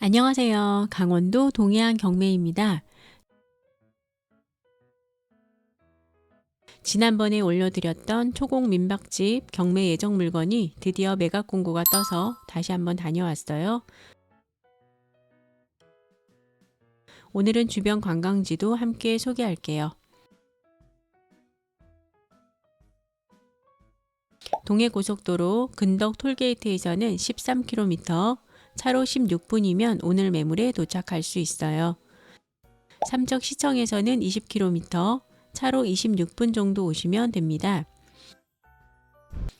안녕하세요. 강원도 동해안 경매입니다. 지난번에 올려드렸던 초곡 민박집 경매 예정 물건이 드디어 매각 공고가 떠서 다시 한번 다녀왔어요. 오늘은 주변 관광지도 함께 소개할게요. 동해 고속도로 근덕 톨게이트에서는 13km, 차로 16분이면 오늘 매물에 도착할 수 있어요. 삼척 시청에서는 20km, 차로 26분 정도 오시면 됩니다.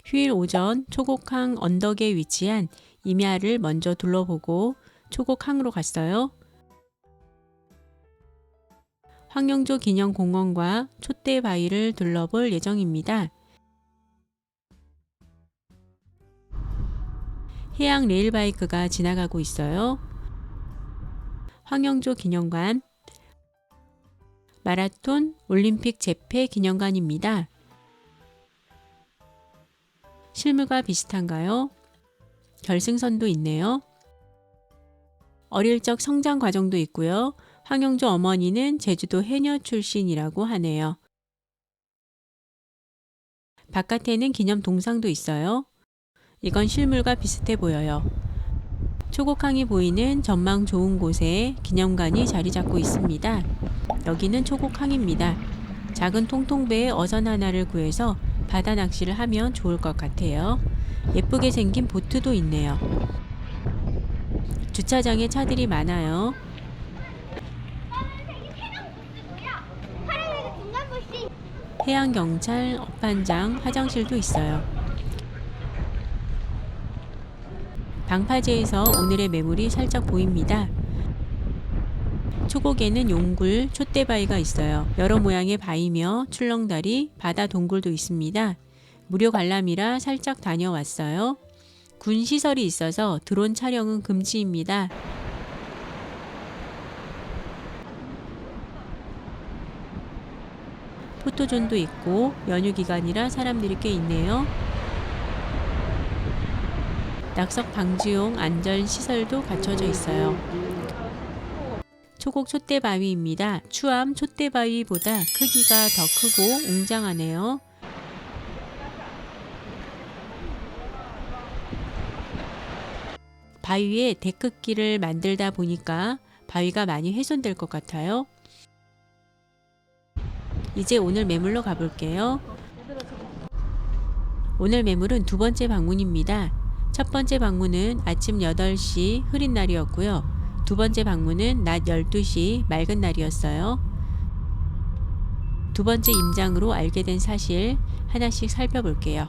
휴일 오전 초곡항 언덕에 위치한 임야를 먼저 둘러보고 초곡항으로 갔어요. 황영조 기념공원과 촛대바위를 둘러볼 예정입니다. 해양 레일바이크가 지나가고 있어요. 황영조 기념관, 마라톤 올림픽 재패 기념관입니다. 실물과 비슷한가요? 결승선도 있네요. 어릴 적 성장 과정도 있고요. 황영조 어머니는 제주도 해녀 출신이라고 하네요. 바깥에는 기념 동상도 있어요. 이건 실물과 비슷해 보여요. 초곡항이 보이는 전망 좋은 곳에 기념관이 자리 잡고 있습니다. 여기는 초곡항입니다. 작은 통통배에 어선 하나를 구해서 바다 낚시를 하면 좋을 것 같아요. 예쁘게 생긴 보트도 있네요. 주차장에 차들이 많아요. 해양경찰, 업판장, 화장실도 있어요. 방파제에서 오늘의 매물이 살짝 보입니다. 초곡에는 용굴, 촛대바위가 있어요. 여러 모양의 바위며 출렁다리, 바다 동굴도 있습니다. 무료 관람이라 살짝 다녀왔어요. 군 시설이 있어서 드론 촬영은 금지입니다. 포토존도 있고 연휴 기간이라 사람들이 꽤 있네요. 낙석 방지용 안전 시설도 갖춰져 있어요. 초곡 촛대바위입니다. 추암 촛대바위보다 크기가 더 크고 웅장하네요. 바위에 데크길을 만들다 보니까 바위가 많이 훼손될 것 같아요. 이제 오늘 매물로 가볼게요. 오늘 매물은 두 번째 방문입니다. 첫 번째 방문은 아침 8시 흐린 날이었고요. 두 번째 방문은 낮 12시 맑은 날이었어요. 두 번째 임장으로 알게 된 사실 하나씩 살펴볼게요.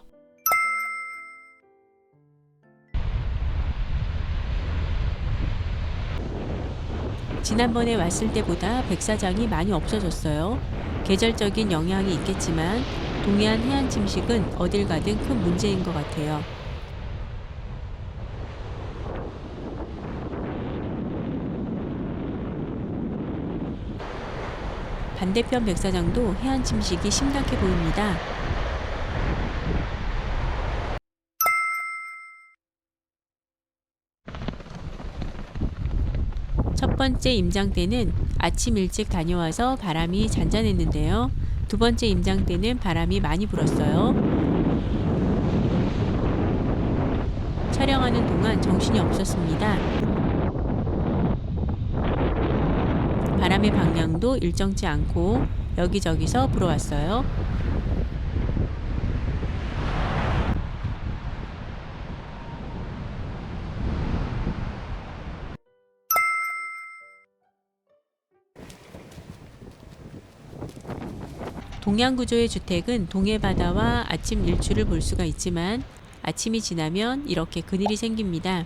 지난번에 왔을 때보다 백사장이 많이 없어졌어요. 계절적인 영향이 있겠지만 동해안 해안 침식은 어딜 가든 큰 문제인 것 같아요. 반대편 백사장도 해안 침식이 심각해 보입니다. 첫 번째 임장 때는 아침 일찍 다녀와서 바람이 잔잔했는데요. 두 번째 임장 때는 바람이 많이 불었어요. 촬영하는 동안 정신이 없었습니다. 바람의 방향도 일정치 않고 여기저기서 불어왔어요. 동양 구조의 주택은 동해 바다와 아침 일출을 볼 수가 있지만 아침이 지나면 이렇게 그늘이 생깁니다.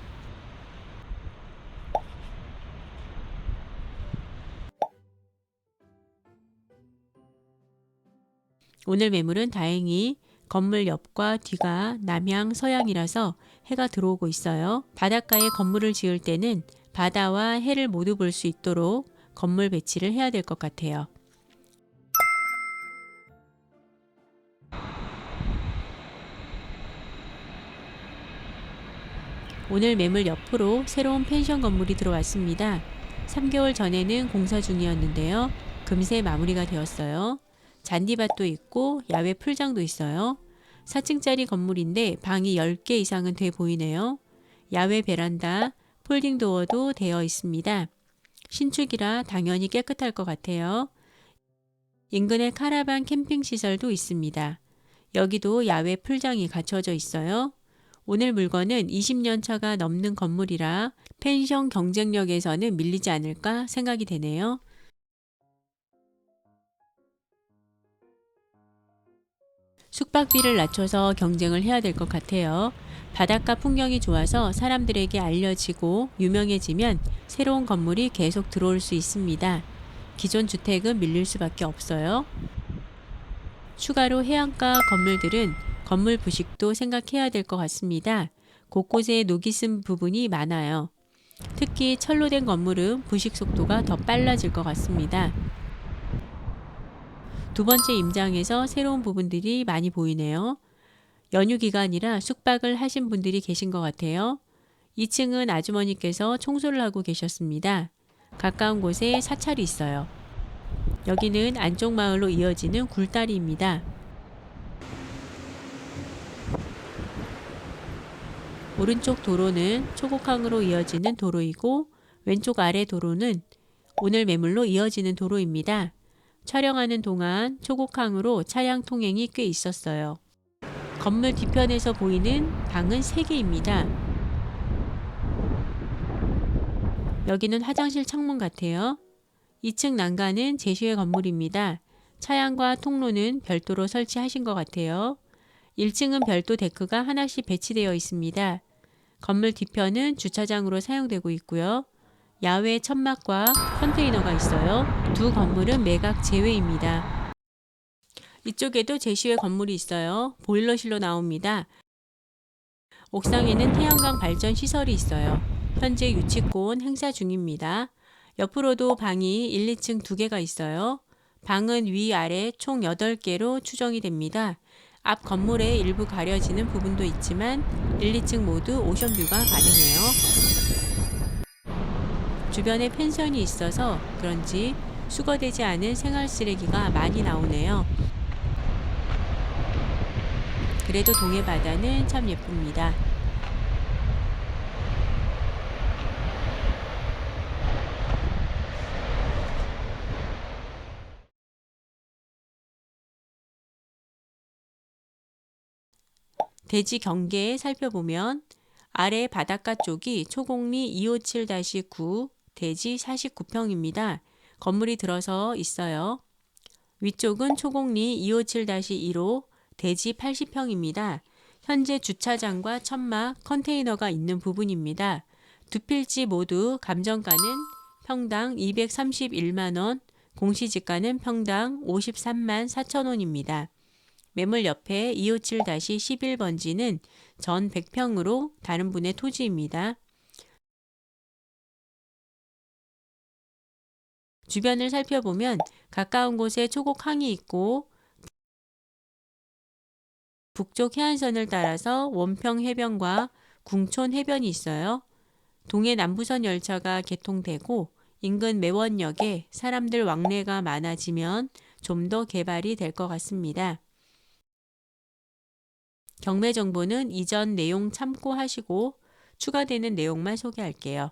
오늘 매물은 다행히 건물 옆과 뒤가 남향 서양이라서 해가 들어오고 있어요. 바닷가에 건물을 지을 때는 바다와 해를 모두 볼 수 있도록 건물 배치를 해야 될 것 같아요. 오늘 매물 옆으로 새로운 펜션 건물이 들어왔습니다. 3개월 전에는 공사 중이었는데요. 금세 마무리가 되었어요. 잔디밭도 있고 야외 풀장도 있어요. 4층짜리 건물인데 방이 10개 이상은 돼 보이네요. 야외 베란다, 폴딩 도어도 되어 있습니다. 신축이라 당연히 깨끗할 것 같아요. 인근에 카라반 캠핑 시설도 있습니다. 여기도 야외 풀장이 갖춰져 있어요. 오늘 물건은 20년 차가 넘는 건물이라 펜션 경쟁력에서는 밀리지 않을까 생각이 되네요. 숙박비를 낮춰서 경쟁을 해야 될 것 같아요. 바닷가 풍경이 좋아서 사람들에게 알려지고 유명해지면 새로운 건물이 계속 들어올 수 있습니다. 기존 주택은 밀릴 수밖에 없어요. 추가로 해안가 건물들은 건물 부식도 생각해야 될 것 같습니다. 곳곳에 녹이 쓴 부분이 많아요. 특히 철로 된 건물은 부식 속도가 더 빨라질 것 같습니다. 두 번째 임장에서 새로운 부분들이 많이 보이네요. 연휴 기간이라 숙박을 하신 분들이 계신 것 같아요. 2층은 아주머니께서 청소를 하고 계셨습니다. 가까운 곳에 사찰이 있어요. 여기는 안쪽 마을로 이어지는 굴다리입니다. 오른쪽 도로는 초곡항으로 이어지는 도로이고 왼쪽 아래 도로는 오늘 매물로 이어지는 도로입니다. 촬영하는 동안 초곡항으로 차량 통행이 꽤 있었어요. 건물 뒤편에서 보이는 방은 3개입니다. 여기는 화장실 창문 같아요. 2층 난간은 제시의 건물입니다. 차양과 통로는 별도로 설치하신 것 같아요. 1층은 별도 데크가 하나씩 배치되어 있습니다. 건물 뒤편은 주차장으로 사용되고 있고요. 야외 천막과 컨테이너가 있어요. 두 건물은 매각 제외입니다. 이쪽에도 제시의 건물이 있어요. 보일러실로 나옵니다. 옥상에는 태양광 발전 시설이 있어요. 현재 유치권 행사 중입니다. 옆으로도 방이 1, 2층 두 개가 있어요. 방은 위아래 총 8개로 추정이 됩니다. 앞 건물의 일부 가려지는 부분도 있지만 1, 2층 모두 오션뷰가 가능해요. 주변에 펜션이 있어서 그런지 수거되지 않은 생활 쓰레기가 많이 나오네요. 그래도 동해 바다는 참 예쁩니다. 대지 경계 살펴보면 아래 바닷가 쪽이 초곡리 257-9 대지 49평입니다. 건물이 들어서 있어요. 위쪽은 초곡리 257-1호 대지 80평입니다. 현재 주차장과 천막, 컨테이너가 있는 부분입니다. 두 필지 모두 감정가는 평당 231만원, 공시지가는 평당 53만 4천원입니다. 매물 옆에 257-11번지는 전 100평으로 다른 분의 토지입니다. 주변을 살펴보면 가까운 곳에 초곡항이 있고 북쪽 해안선을 따라서 원평 해변과 궁촌 해변이 있어요. 동해 남부선 열차가 개통되고 인근 매원역에 사람들 왕래가 많아지면 좀 더 개발이 될 것 같습니다. 경매 정보는 이전 내용 참고하시고 추가되는 내용만 소개할게요.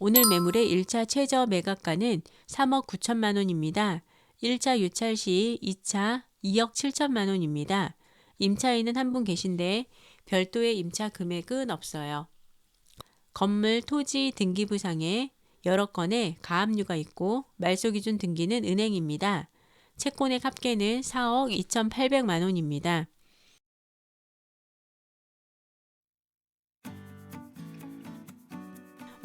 오늘 매물의 1차 최저 매각가는 3억 9천만 원입니다. 1차 유찰 시 2차 2억 7천만 원입니다. 임차인은 한 분 계신데 별도의 임차 금액은 없어요. 건물 토지 등기부상에 여러 건의 가압류가 있고 말소 기준 등기는 은행입니다. 채권의 합계는 4억 2,800만 원입니다.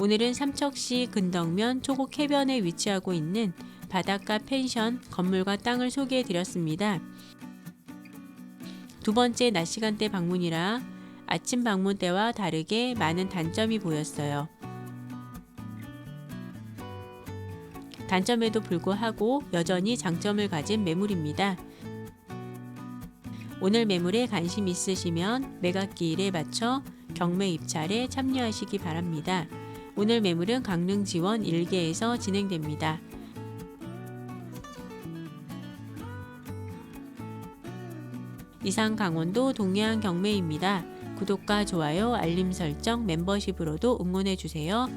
오늘은 삼척시 근덕면 초곡 해변에 위치하고 있는 바닷가 펜션 건물과 땅을 소개해 드렸습니다. 두 번째 낮 시간대 방문이라 아침 방문 때와 다르게 많은 단점이 보였어요. 단점에도 불구하고 여전히 장점을 가진 매물입니다. 오늘 매물에 관심 있으시면 매각기일에 맞춰 경매 입찰에 참여하시기 바랍니다. 오늘 매물은 강릉 지원 1개에서 진행됩니다. 이상 강원도 동해안 경매입니다. 구독과 좋아요, 알림 설정, 멤버십으로도 응원해 주세요.